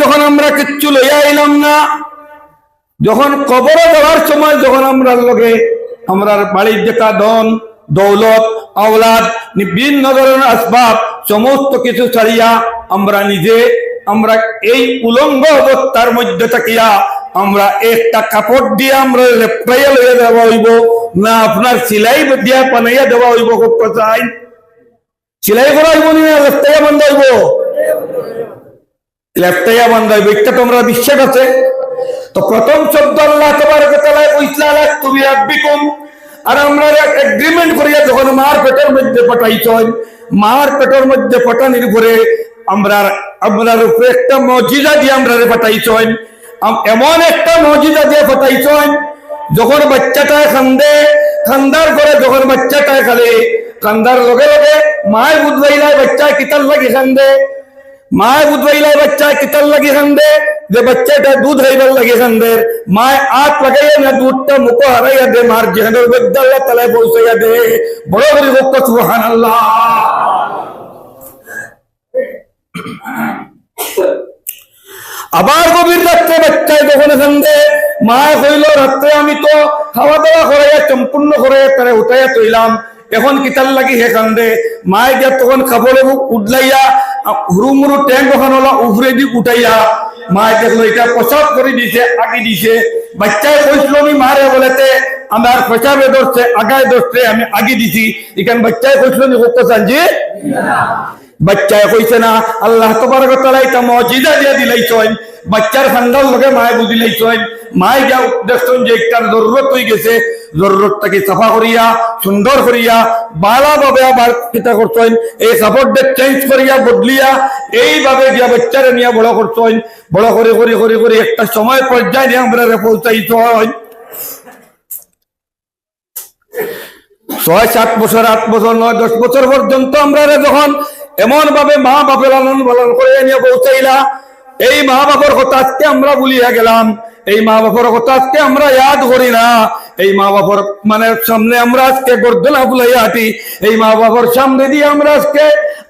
যখন আমরা কিচ্ছু লইয়া আইলাম না, যখন কবরে দেওয়ার সময় যখন আমরা লগে আমরা বাড়ির যেটা ধন, দৌলত, আওলাদ বিভিন্ন ধরনের আসবাব, সমস্ত কিছু ছাড়িয়া আমরা নিজে, আমরা এই উলঙ্গ অবস্থার মধ্যে থাকিয়া আমরা একটা কাপড় দিয়ে আমরা লেপটাইয়া লইয়া দেওয়া হইব, না আপনার সিলাই দিয়া বানাইয়া দেওয়া হইব, খুব সিলাই করা হইব না লেপটাইয়া বান্ধা হইব। হইব তোমরা আছে? তো প্রথম আর আমরা এগ্রিমেন্ট করিয়া মার পেটের মধ্যে পাঠাইছেন মার পেটের মধ্যে আমরা উপরে একটা দিয়ে আমরা এমন একটা মজিদা দিয়ে পাঠাইছেন যখন বাচ্চাটা খান্দে খান্দার করে যখন বাচ্চাটা খালে কান্দার লগে লগে মায় বুধবাইলায় বাচ্চা কিতার লাগে খান্দে মায় বুধবাইলায় বাচ্চা কিতার লাগে খান্দে যে বাচ্চাটা দুধ হইবার লাগে খান্দের মায় আট লাগাইয়া না দুধটা মুখ হারাইয়া দে, মার জেহানের বিদ্যালয় তালায় পৌঁছাইয়া দে। বড় বড় ভক্ত সুহান আল্লাহ আবার গভীর রাত্রে বাচ্চায় যখন খান্দে মায় হইল রাত্রে আমি তো খাওয়া দাওয়া করাইয়া সম্পূর্ণ করাইয়া তারা উঠাইয়া তৈলাম এখন কিতাল লাগি হে কান্দে মায় যা তখন খাবলে উঠলাইয়া হুরু মুরু ট্যাঙ্ক ওখান হলো উফরে দি উঠাইয়া মায় দেখল এটা প্রসাব করে দিছে আগে দিছে। বাচ্চায় কইছিল আমি মারে বলেতে আমার প্রসাবে ধরছে আগায় ধরছে আমি আগে দিছি। এখান বাচ্চায় কইছিল নি হোক জি? বাচ্চায় কইছে না, আল্লাহ তোমার কথা এটা মজিদা দিয়া দিলাইছেন বাচ্চার খান্দার লগে মায় বুঝিলাইছেন মায় যা দেখছেন যে একটার জরুরত হয়ে গেছে জরুরতটাকে সাফা করিয়া, সুন্দর করিয়া বালা ভাবে আবার কিতা করছেন এই কাপড়টা চেঞ্জ করিয়া, বদলিয়া, এইভাবে গিয়া বাচ্চারে নিয়ে বড় করছেন বড় করে করে করে করে একটা সময় পর্যায়ে নিয়ে আমরা পৌঁছাইছেন ছয়, সাত বছর, আট বছর, নয়, দশ বছর পর্যন্ত আমরা যখন এমন ভাবে মা বাপের লালন পালন করে নিয়ে পৌঁছাইলা, এই মা বাবার কথা আজকে আমরা বলিয়া গেলাম। এই মা বাবার কথা আজকে আমরা ইয়াদ করি না। এই মা বাবার মানে সামনে আমরা আজকে গর্দনা ফুলাইয়া হাঁটি। এই মা বাবার সামনে দিয়ে আমরা আজকে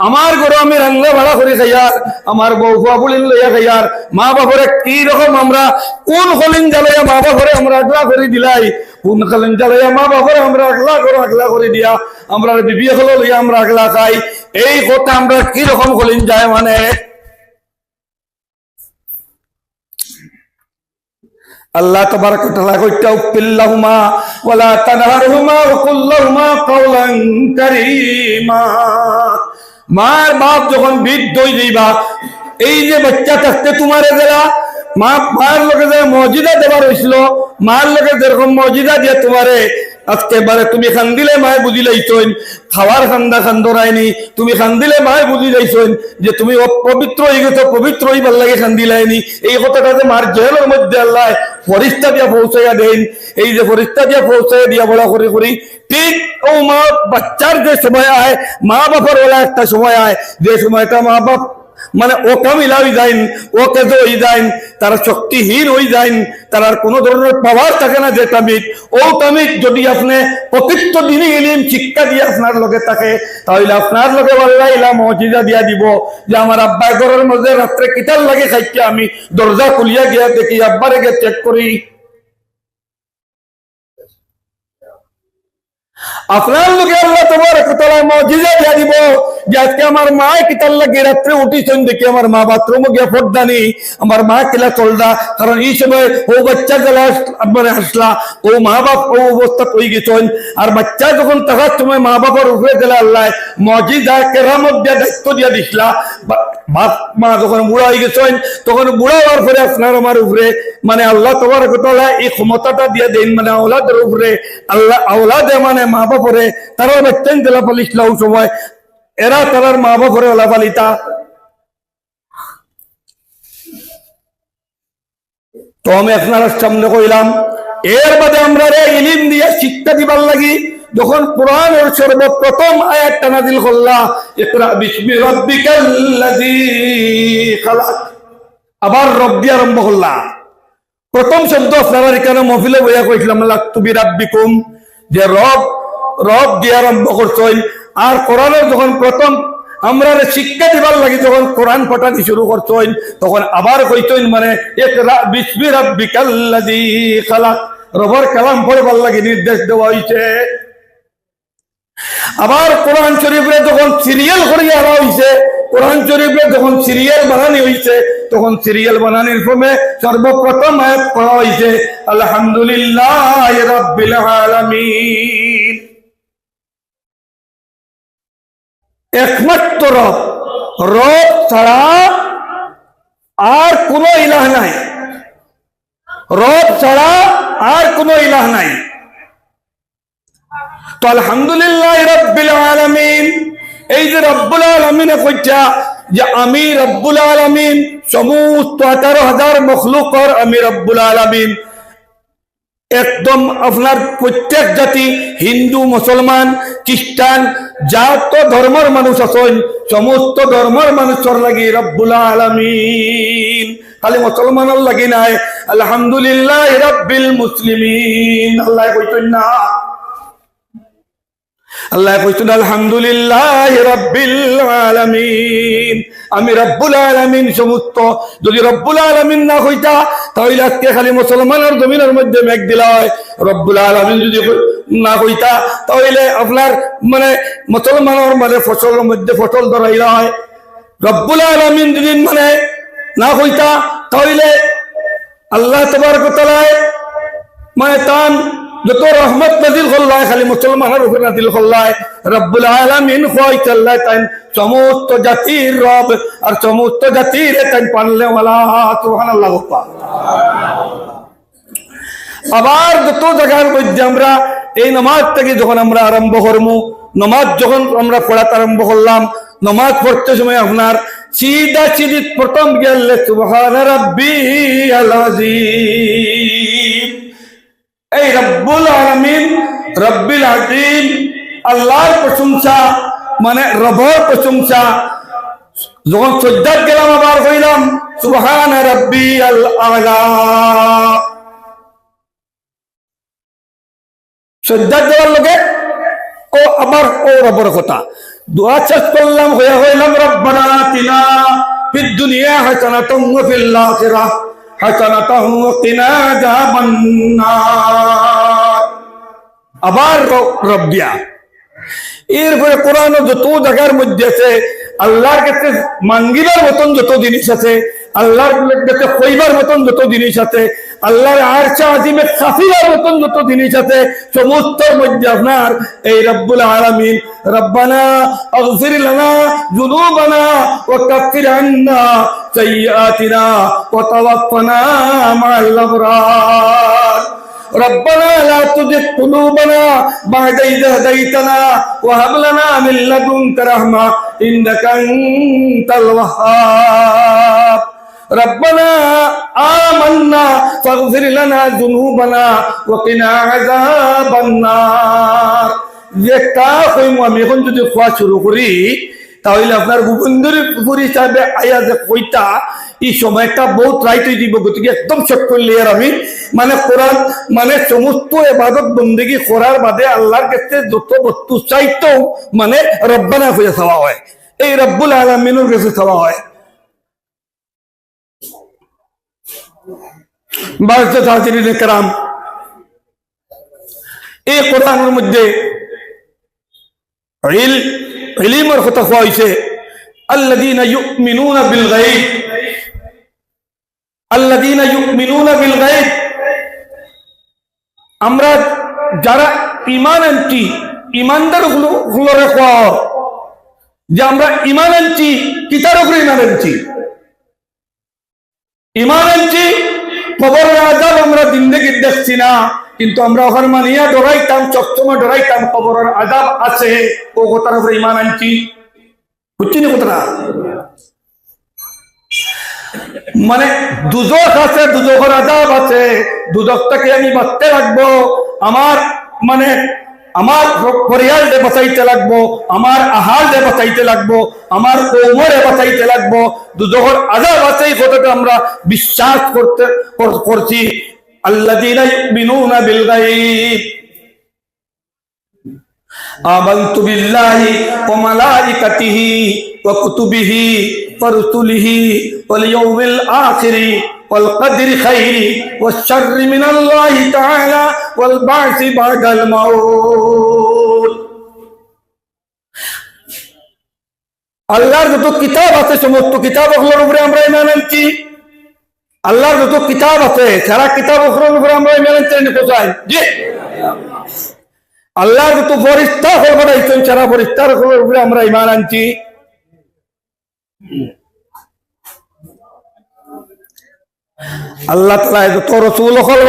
আমার ঘরে আমি রান্না ভাড়া করে খাইয়ার, আমার বউ ফুয়া বুলিন লইয়া খাইয়ার। মা বাপরে কি রকম আমরা, কোন হলিন জ্বালাইয়া মা বাপরে আমরা আগলা করে দিলাই? কোন হলিন জ্বালাইয়া মা বাপরে আমরা আগলা করো আগলা করে দিয়া? আমরা বিবি হলো লইয়া আমরা আগলা খাই। এই কথা আমরা কি রকম হলিন যায় মানে? আল্লাহ তবারক ওয়া তাআলা কইতা উফিল্লাহুমা ওয়ালা তানহারহুমা ওয়া কুল্লাহুমা কাওলান কারীমা। মার বাপ যখন বৃদ্ধ হয়ে যাইবা, এই যে বাচ্চা থাকতে তোমারে দেলা মা, মার লোকে যে মজিদা দেবার হয়েছিল মার লোকে যেরকম মজিদা দিয়ে তোমারে, আজকে বারে তুমি খান্দিলে মায় বুঝি লাইছইন, খাওয়ার খান্দা খান্দরায়নি তুমি খান্দিলে মায় বুঝি লাইছইন যে তুমি অপবিত্র হয়ে গেছো, পবিত্র হইবার লাগে খান্দিলাইনি এই কথাটা যে মার জেলের মধ্যে আল্লাহ ফরিস্তা দিয়া পৌঁছাইয়া দেন এই যে ফরিস্তা দিয়া পৌঁছাইয়া দিয়া বলা করে করি ঠিক ও মা বাচ্চার যে সময় আয় মা বাপার ওলা একটা সময় আয় যে সময়টা মা বাপ মানে ও কামিলা হয়ে যাইন ও কেজো হয়ে যাইন তারা শক্তিহীন হয়ে যাইন তার কোনো ধরনের পাওয়ার থাকে না যে তামিক। ও তামিক, যদি আপনি প্রকৃত দিনই ইলিম শিক্ষা দিয়ে আপনার লগে থাকে, তাহলে আপনার লগে বললা ইলা মজিদা দিয়া দিব যে আমার আব্বা ঘরের মধ্যে রাত্রে কিতার লাগে খাইতে আমি দরজা খুলিয়া গিয়া দেখি আব্বারে গিয়ে চেক করি। আপনার লোকে আল্লাহ তোমার কোথাও মজিজা দিয়া দিব যে আজকে আমার মা কিতার লাগে রাত্রে উঠিছেন দেখি আমার মা বাথরুমে গিয়া ফোরদানি আমার মা কিলা চলদা কারণ এই সময় ও বাচ্চা গেলা মানে আসলা ও মা বাপ ও অবস্থা হয়ে গেছেন আর বাচ্চা যখন থাকার সময় মা বাবার উপরে গেলে আল্লাহ মজিদা কেরামত দিয়া দায়িত্ব দিয়া দিছিলা বা- বাপ মা যখন বুড়া হয়ে গেছেন, তখন বুড়া হওয়ার পরে আপনার আমার উপরে মানে আল্লাহ তোমার কোথাও এই ক্ষমতাটা দিয়ে দেন মানে আওলাদের উপরে, আল্লাহ, আওলাদে মানে মা বাপরে তারা বাচ্চান দিলা পালিছিল ওই সময় এরা তারার মা বাপরে ওলা পালিতা। তো আমি আপনার সামনে কইলাম, এর বাদে আমরা রে ইলিম দিয়ে শিক্ষা দিবার লাগি যখন কোরআনের সর্বপ্রথম আয়াতটা নাজিল করলা, ইকরা বিসমি রাব্বিকাল্লাযী খালাক। আবার রব্বি আরম্ভ করলা। প্রথম শব্দ আপনারা এখানে মহিলা বইয়া কইছিলাম তুমি রাব্বিকুম। যে রব রব দিয়ে আরম্ভ করছেন আর কোরআনের যখন প্রথম আমরা শিক্ষা দিবার লাগি, যখন কোরআন পঠাতে শুরু করতেন তখন আবার কইতেন মানে রবর কালাম পড়বার লাগে নির্দেশ দেওয়া হইছে। আবার কোরআন শরীফে যখন সিরিয়াল করিয়া আনা হইছে, কোরআন শরীফে যখন সিরিয়াল বানানি হইছে, তখন সিরিয়াল বানানির ফর্মে সর্বপ্রথম আয়াত পড়া হইছে, আলহামদুলিল্লাহ একমাত্র রব ছাড়া আর কোনো ইলাহ নাই। রব ছাড়া আর কোনো ইলাহ নাই। তো আলহামদুলিল্লাহ রব্বিল আলামিন। এই যে রব্বুল আলমিনে কইটা যে আমি রব্বুল আলমিন, সমস্ত আঠারো হাজার মখলুকর আমি রব্বুল আলমিন। একদম আপনার প্রত্যেক জাতি হিন্দু, মুসলমান, খ্রিস্টান যত ধর্মের মানুষ আছেন, সমস্ত ধর্মের মানুষের লাগি রব্বুল আলমিন। খালি মুসলমানের লাগি নাই। আলহামদুলিল্লাহ রব্বিল মুসলিমিন। আল্লাহ কইতেন না আল্লাহ কইছেন, আলহামদুলিল্লাহ রাব্বিল আলামিন। আমি রব্বুল আলামিন সমস্ত। যদি রব্বুল আলামিন না হইতা তাহলে আজকে খালি মুসলমানের জমিনের মধ্যে মেঘ দিলা হয়। রব্বুল আলামিন যদি না হইতা তাহলে আপনার মানে মুসলমানের মানে ফসলের মধ্যে ফসল ধরাইলা হয়। রব্বুল আলামিন যদি মানে না হইতা তাহলে আল্লাহ তবারক তাআলায় মানে তান যত রহমত নাজিল করলায়, খালি মুসলমানের উপর নাজিল করলায়। রব্বুল আলামিন কয় চাল্লায় তাই সমস্ত জাতির রব আর সমস্ত জাতির তাই পানলে ওয়ালা সুবহানাল্লাহ গপ্পা আবার যত জায়গার মধ্যে আমরা এই নমাজ থেকে যখন আমরা আরম্ভ করব নমাজ যখন আমরা পড়াতে আরম্ভ করলাম, নমাজ পড়তে সময় আপনার সিধা সিধি প্রথম গেলে, সুবহান রাব্বি আলাজিম এই রব্বুল আলমিন, রব্বিল আজিম আল্লাহর প্রশংসা মানে রবর প্রশংসা, যখন সজ্জাত গেলাম আবার কইলাম সুবহান রব্বি আল। আলা সজ্জাত যাওয়ার লগে ও আবার ও রবর কথা। দোয়া শেষ করলাম হয়ে হইলাম, রব্বানা তিনা ফিদ দুনিয়া হাসানাতুম ওয়া ফিল আখিরাহ। হাসানাতাহু কিনা আযাবান আবার রব্বিয়া। এরপরে কোরআন যত জায়গার মধ্যে আছে, আল্লাহর কাছে মাঙ্গিবার মতন যত জিনিস আছে, আল্লাহর কাছে কইবার মতন যত জিনিস আছে আল্লাহর আরশা আজিমে কাফিরার মতন যত জিনিস আছে সমস্ত মধ্যে আপনার এই রব্বুল আলামিন রব্বানা اغفر لنا ذنوبنا وكفر عنا سيئاتنا وتوفنا مع الابرار ربنا لا تزغ قلوبنا بعد إذ هديتنا وهب لنا من لدنك رحمة إنك أنت الوهاب ربنا آمنا فاغفر لنا ذنوبنا وقنا عذاب النار যে কা কইমু আমি এখন যদি খোয়া শুরু করি তাহলে আপনার গোবিন্দর উপর হিসাবে আয়া যে কইতা এই সময়টা বহুত রাইট হয়ে দিব গতিকে একদম শর্ট করলি আর আমি মানে কোরআন মানে সমস্ত এবাদত বন্দেগি করার বাদে আল্লাহর কাছে যত বস্তু চাইতো মানে রব্বানা হয়ে চাওয়া হয় এই রব্বুল আলমিনের কাছে চাওয়া হয় বাজত হাজিরিন কেরাম এই কোরআনের মধ্যে ইল ইলিমের কথা কোয়া হয়েছে الذين يؤمنون بالغيب الذين يؤمنون بالغيب আমরা যারা ইমান আনছি ইমানদার গুলোরে কোয়া যে আমরা ইমান আনছি কিতার উপরে ইমান আনছি ইমান আনছি খবর আজাব আমরা জিন্দগি দেখছি না, কিন্তু আমরা ওখানে মানিয়া ডরাইতাম, চকচমা ডরাইতাম, খবরের আজাব আছে। ও কথার উপরে ইমান আনছি। বুঝছি না কথাটা? মানে দুজক আছে, দুজকের আজাব আছে, দুজকটাকে আমি বাঁচতে রাখব। আমার মানে আমার পরিয়ালকে বাঁচাইতে লাগবো আমার আহারকে বাঁচাইতে লাগবো আমার কোমরে বাঁচাইতে লাগবো দুজকের আজাব আছে এই কথাটা আমরা বিশ্বাস করতে কর- করছি আল্লাহ বিনুনা বিল গাইব آمنت بالله وملائكته وكتبه ورسله واليوم الآخر والقدر خير والشر من الله تعالى আল্লাহর যত কিতাব আছে, সমস্ত কিতাব ওগুলোর উপরে আমরা এমন আনছি। আল্লাহর যত কিতাব আছে, সারা কিতাব ওগুলোর উপরে আমরা এমন আনছি কোথায়? জি। আল্লাহর যত ফরিস্তা হল বানাইছেন, সারা ফরিস্তার উপরে আমরা ইমান আনছি। আল্লাহ তালা যত রসুল হল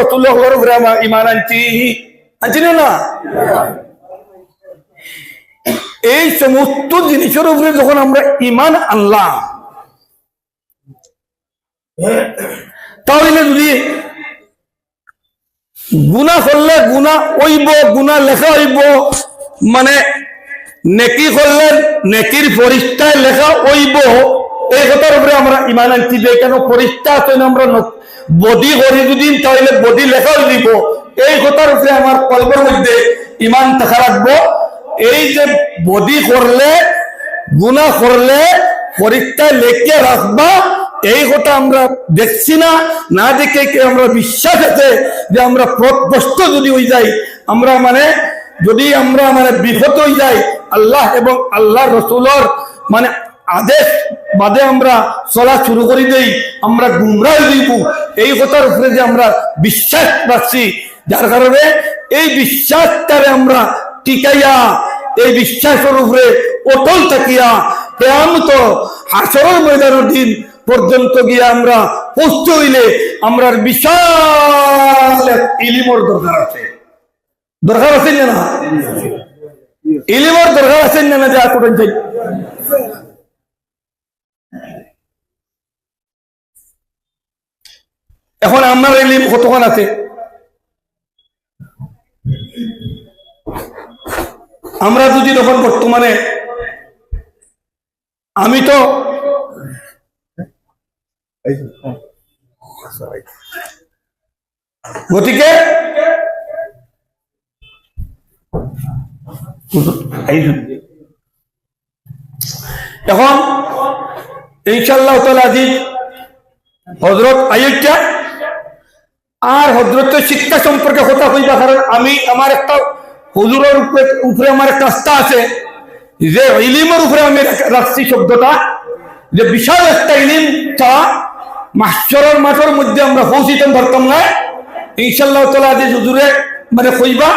রসুল হলের উপরে আমরা ইমান আনছি। না? এই সমস্ত জিনিসের উপরে যখন আমরা ইমান আনলাম, তাহলে যদি গুণা করলে গুণা ওইব গুণা লেখা হইব মানে নেকি করলে নেকির পরিষ্ঠায় লেখা ওইব এই কথার উপরে আমরা ইমান আনছি যে কেন পরিষ্ঠা আছে আমরা বডি করি যদি তাহলে বডি লেখা হয়ে দিব এই কথার উপরে আমার কল্পের মধ্যে ইমান থাকা রাখব এই যে বডি করলে গুণা করলে পরীক্ষায় লেখে রাখবা এই কথা আমরা দেখছি না। না দেখে কি আমরা বিশ্বাস আছে যে আমরা প্রত্যস্ত যদি হয়ে যাই, আমরা মানে যদি আমরা মানে বিপদ হয়ে যাই, আল্লাহ এবং আল্লাহ রসুলর মানে আদেশ বাদে আমরা চলা শুরু করে দেই, আমরা গুমরা দিব এই কথার উপরে যে আমরা বিশ্বাস রাখছি, যার কারণে এই বিশ্বাসটারে আমরা টিকাইয়া, এই বিশ্বাসের উপরে অটল থাকিয়া, কেয়ামত হাসরের ময়দানের দিন পর্যন্ত গিয়ে আমরা পৌঁছতে হইলে আমরা বিশাল ইলিমর দরকার আছে। দরকার আছে না? ইলিমর দরকার আছে না যা করেন এখন আমার ইলিম কতক্ষণ আছে? আমরা যদি তখন বর্তমানে, আমি তো গতিকে এখন ইনশাল্লাহ তালা আজি হজরত আয়োধ্যা আর হজরত শিক্ষা সম্পর্কে কথা কইবা কারণ আমি আমার একটা হুজুরের উপরে আমার একটা আস্থা আছে যে ইলিমের উপরে আমি রাখছি শব্দটা। যে বিশাল একটা ইলিম চা মাস্টরের মাঠের মধ্যে আমরা পৌঁছিতাম ধরতাম না ইনশাল্লাহ তালা যে হুজুরে মানে কইবা